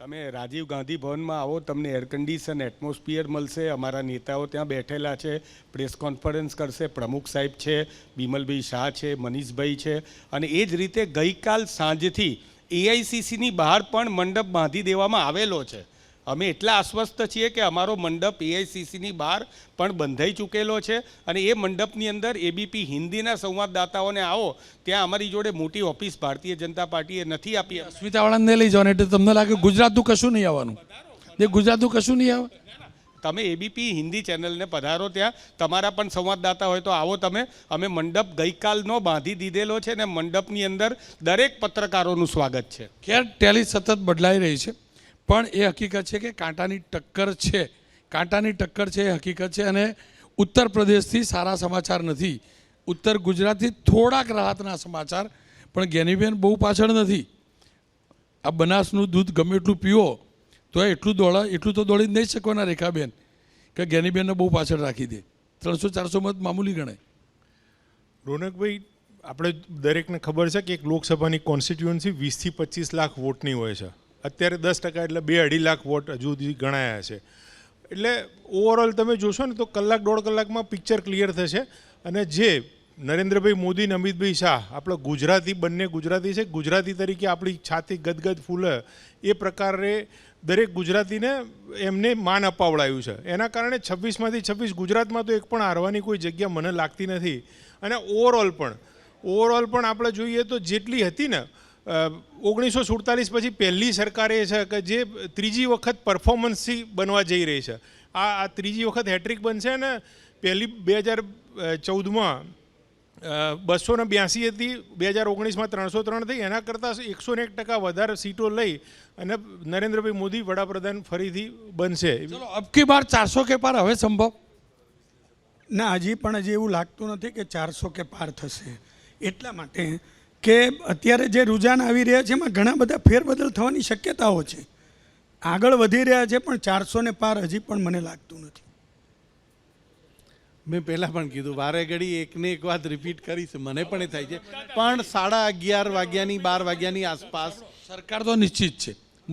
તમે રાજીવ ગાંધી ભવનમાં આવો, તમને એર કન્ડિશન એટમોસ્ફિયર મળશે. અમારા નેતાઓ ત્યાં બેઠેલા છે. પ્રેસ કોન્ફરન્સ કરશે. પ્રમુખ સાહેબ છે, બિમલભાઈ શાહ છે, મનીષભાઈ છે. અને એ જ રીતે ગઈકાલ સાંજથી એઆઈસીસીની બહાર પણ મંડપ બાંધી દેવામાં આવેલો છે. અમે એટલા આશ્વસ્ત છીએ કે અમારો મંડપ એઆઈસીસીની બહાર પણ બંધાઈ ચૂકેલો છે અને એ મંડપની અંદર એબીપી હિન્દીના સંવાદદાતાઓને આવો ત્યાં અમારી જોડે મોટી ઓફિસ ભારતીય જનતા પાર્ટીએ નથી આપી. અસ્મિતાવાળાને લઈ જવાનું એટલે તમને લાગે ગુજરાતનું કશું નહીં આવવાનું? જે ગુજરાતનું કશું નહીં આવે? તમે એબીપી હિન્દી ચેનલને પધારો ત્યાં તમારા પણ સંવાદદાતા હોય તો આવો તમે. અમે મંડપ ગઈકાલનો બાંધી દીધેલો છે ને મંડપની અંદર દરેક પત્રકારોનું સ્વાગત છે. ખેર ટેલી સતત બદલાઈ રહી છે? પણ એ હકીકત છે કે કાંટાની ટક્કર છે. કાંટાની ટક્કર છે એ હકીકત છે અને ઉત્તર પ્રદેશથી સારા સમાચાર નથી. ઉત્તર ગુજરાતથી થોડાક રાહતના સમાચાર, પણ ગેનીબેન બહુ પાછળ નથી. આ બનાસનું દૂધ ગમે એટલું પીવો, તો એટલું દોડા, એટલું તો દોડી નહીં શકવાના રેખાબેન, કે ગેનીબેનને બહુ પાછળ રાખી દે. ત્રણસો ચારસો મત મામૂલી ગણાય. રોનકભાઈ, આપણે દરેકને ખબર છે કે એક લોકસભાની કોન્સ્ટિટ્યુઅન્સી વીસથી પચીસ લાખ વોટની હોય છે. અત્યારે દસ ટકા એટલે બે અઢી લાખ વોટ હજુ સુધી ગણાયા છે. એટલે ઓવરઓલ તમે જોશો ને તો કલાક દોઢ કલાકમાં પિક્ચર ક્લિયર થશે. અને જે નરેન્દ્રભાઈ મોદી અને અમિતભાઈ શાહ, આપણો ગુજરાતી, બંને ગુજરાતી છે. ગુજરાતી તરીકે આપણી છાતી ગદગદ ફૂલે. એ પ્રકારે દરેક ગુજરાતીને એમને માન અપાવડાયું છે. એના કારણે છવ્વીસમાંથી છવ્વીસ ગુજરાતમાં તો એક પણ હારવાની કોઈ જગ્યા મને લાગતી નથી. અને ઓવરઓલ પણ ઓવરઓલ પણ આપણે જોઈએ તો જેટલી હતી ને ઓગણીસો સુડતાલીસ પછી પહેલી સરકાર એ છે કે જે ત્રીજી વખત પરફોર્મન્સથી બનવા જઈ રહી છે. આ આ ત્રીજી વખત હેટ્રિક બનશે અને પહેલી બે હજાર ચૌદમાં બસો ને બ્યાસી હતી બે હજાર ઓગણીસમાં ત્રણસો ત્રણ થઈ એના કરતાં એકસો ને એક ટકા વધારે સીટો લઈ અને નરેન્દ્રભાઈ મોદી વડાપ્રધાન ફરીથી બનશે. ચલો અબકી બાર ચારસો કે પાર હવે સંભવ? ના હજી પણ હજી એવું લાગતું નથી કે ચારસો કે પાર થશે. એટલા માટે કે અત્યારે જે રુઝાન આવી રહ્યા છે એમાં ઘણા બધા ફેરબદલ થવાની શક્યતાઓ છે. આગળ વધી રહ્યા છે પણ ચારસો ને પાર હજી પણ મને લાગતું નથી. મેં પહેલાં પણ કીધું વારે ઘડી એકને એક વાત રિપીટ કરીશ મને પણ એ થાય છે. પણ સાડા અગિયાર વાગ્યાની બાર વાગ્યાની આસપાસ સરકાર તો નિશ્ચિત છે.